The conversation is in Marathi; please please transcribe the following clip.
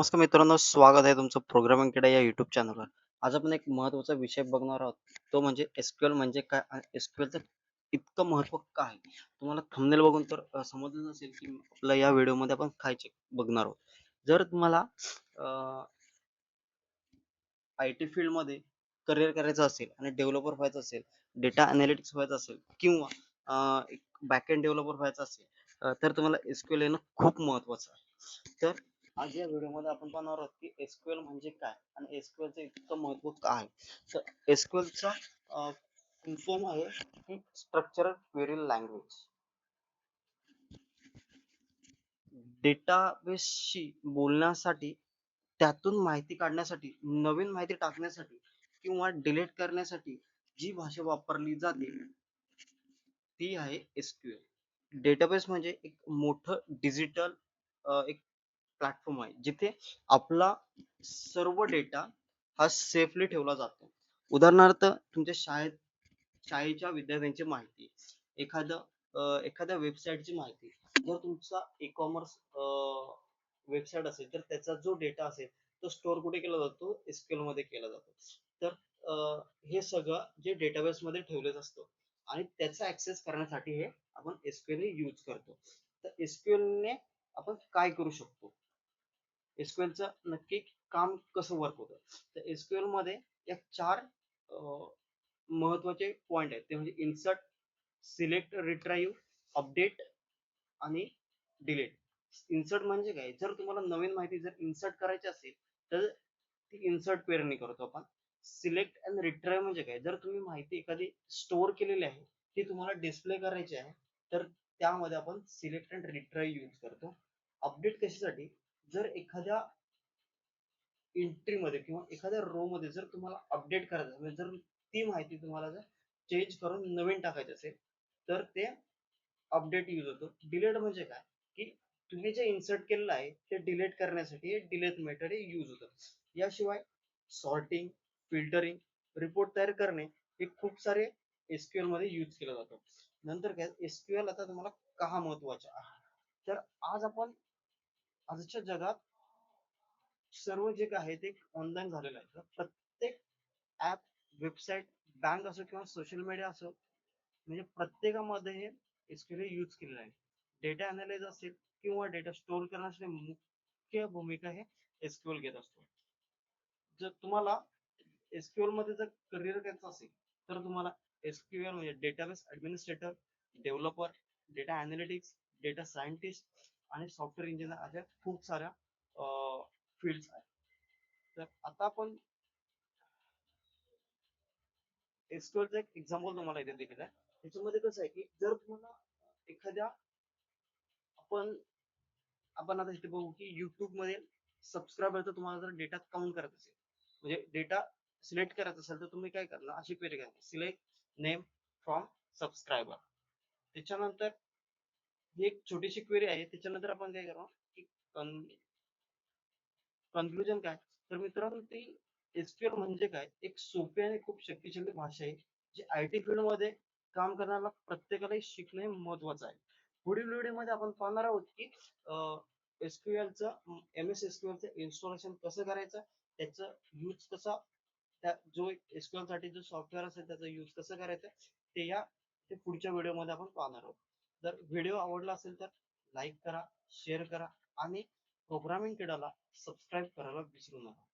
नमस्कार मित्रांनो स्वागत आहे तुमचं प्रोग्रामिंग किडा या युट्यूब चॅनलवर आज आपण एक महत्त्वाचा विषय बघणार आहोत. तो म्हणजे एसक्यूएल म्हणजे काय आणि एसक्यूएलचं इतकं महत्त्व काय आहे? तुम्हाला थंबनेल बघून तर समजलं नसेल की आपल्या या व्हिडिओमध्ये आपण काय बघणार आहोत. जर तुम्हाला आय टी फील्डमध्ये करिअर करायचं असेल आणि डेव्हलपर व्हायचं असेल डेटा अनालिटिक्स व्हायचं असेल किंवा एक बॅकएंड डेव्हलपर व्हायचं असेल तर तुम्हाला एसक्यूएल येणं खूप महत्त्वाचं आहे. तर आज या व्हिडिओमध्ये आपण पाहणार आहोत की एसक्यूएल म्हणजे काय आणि एसक्यूएलचं इतकं महत्त्व काय आहे? तर एसक्यूएल चा फॉर्म आहे स्ट्रक्चरल क्वेरी लँग्वेज डेटाबेसशी बोलण्यासाठी त्यातून माहिती काढण्यासाठी नवीन माहिती टाकण्यासाठी किंवा डिलीट करण्यासाठी जी भाषा वापरली जाते ती आहे एसक्यूएल डेटाबेस म्हणजे एक मोठं डिजिटल एक प्लॅटफॉर्म आहे जिथे आपला सर्व डेटा हा सेफली ठेवला जातो. उदाहरणार्थ तुमच्या शाळेत शाळेच्या विद्यार्थ्यांची माहिती एखादं एखाद्या वेबसाईटची माहिती. जर तुमचा ई कॉमर्स वेबसाईट असेल तर त्याचा जो डेटा असेल तो स्टोअर कुठे केला जातो? एसक्यूएलमध्ये केला जातो. तर हे सगळं जे डेटाबेस मध्ये ठेवलेच असतो आणि त्याचा ऍक्सेस करण्यासाठी हे आपण एसक्यूएल यूज करतो. तर एसक्यूएल ने आपण काय करू शकतो? SQL नक्की काम कसं वर्क होतं? तर SQL मध्ये या चार महत्त्वाचे पॉइंट आहेत. ते म्हणजे इन्सर्ट सिलेक्ट रिट्राईव्ह अपडेट आणि डिलीट इन्सर्ट म्हणजे काय? जर तुम्हाला नवीन माहिती जर इन्सर्ट करायची असेल तर ती इन्सर्ट पेरणी करतो आपण. सिलेक्ट अँड रिट्राईव्ह म्हणजे काय? जर तुम्ही माहिती एखादी स्टोअर केलेली आहे ती तुम्हाला डिस्प्ले करायची आहे तर त्यामध्ये आपण सिलेक्ट अँड रिट्राईव्ह यूज करतो. अपडेट कशासाठी? जर एखाद्या एंट्री मध्ये किंवा एखाद्या रो मध्ये जर तुम्हाला अपडेट करायचं म्हणजे जर ती माहिती तुम्हाला जर चेंज करून नवीन टाकायची असेल तर ते अपडेट यूज होतो. डिलेट म्हणजे काय? की तुम्ही जे इन्सर्ट केलेलं आहे ते डिलीट करण्यासाठी डिलेट मेथड यूज होतं. याशिवाय सॉर्टिंग फिल्टरिंग रिपोर्ट तयार करणे हे खूप सारे एसक्यूएलमध्ये यूज केलं जातं. नंतर काय? एसक्यूएल आता तुम्हाला का महत्त्वाचा आहे? तर आज आपण आजच्या जगात सर्व जे काही आहे ते ऑनलाईन झालेलं आहे. प्रत्येक ऍप वेबसाईट बँक असो किंवा सोशल मीडिया असो म्हणजे प्रत्येकामध्ये हे एसक्यूएल यूज केलेलं आहे. डेटा अनालाइज असेल किंवा डेटा स्टोअर करण्यासाठी मुख्य भूमिका हे एसक्यूएल घेत असतो. जर तुम्हाला एसक्यूएलमध्ये जर करिअर करायचं असेल तर तुम्हाला एसक्यूएल म्हणजे database administrator developer data analytics data scientist आणि सॉफ्टवेअर इंजिनियर अशा खूप साऱ्या फील्ड आहेत. तर आता आपण एसक्यूएलचं एक एक्झाम्पल तुम्हाला इथे दिलेलं आहे. त्याच्यामध्ये कसं आहे की जर तुम्हाला एखाद्या आपण आपण आता इथे बघू की युट्यूबमध्ये सबस्क्रायबरचा तुम्हाला जर डेटा काउंट करत असेल म्हणजे डेटा सिलेक्ट करायचा असेल तर तुम्ही काय करणार? अशी क्वेरी करणार सिलेक्ट नेम फ्रॉम सबस्क्रायबर त्याच्यानंतर ही एक छोटीशी क्वेरी आहे त्याच्यानंतर आपण काय करणार की कन्क्लुजन काय? तर मित्रांनो ती एसक्यूएल म्हणजे काय? एक सोपी आणि खूप शक्तिशाली भाषा आहे जी आय टी फील्डमध्ये काम करणाऱ्या प्रत्येकाला शिकणे महत्वाचं आहे. पुढील व्हिडिओमध्ये आपण पाहणार आहोत की एसक्यूएलचं एम एस एसक्यूएलचं इन्स्टॉलेशन कसं करायचं त्याचं यूज कसा त्या जो एसक्यूएलसाठी जो सॉफ्टवेअर असेल त्याचा यूज कसं करायचं ते या ते पुढच्या व्हिडिओमध्ये आपण पाहणार आहोत. जर व्हिडिओ आवडला असेल तर लाईक करा शेअर करा आणि प्रोग्रामिंग किडाला सबस्क्राईब करायला विसरू नका.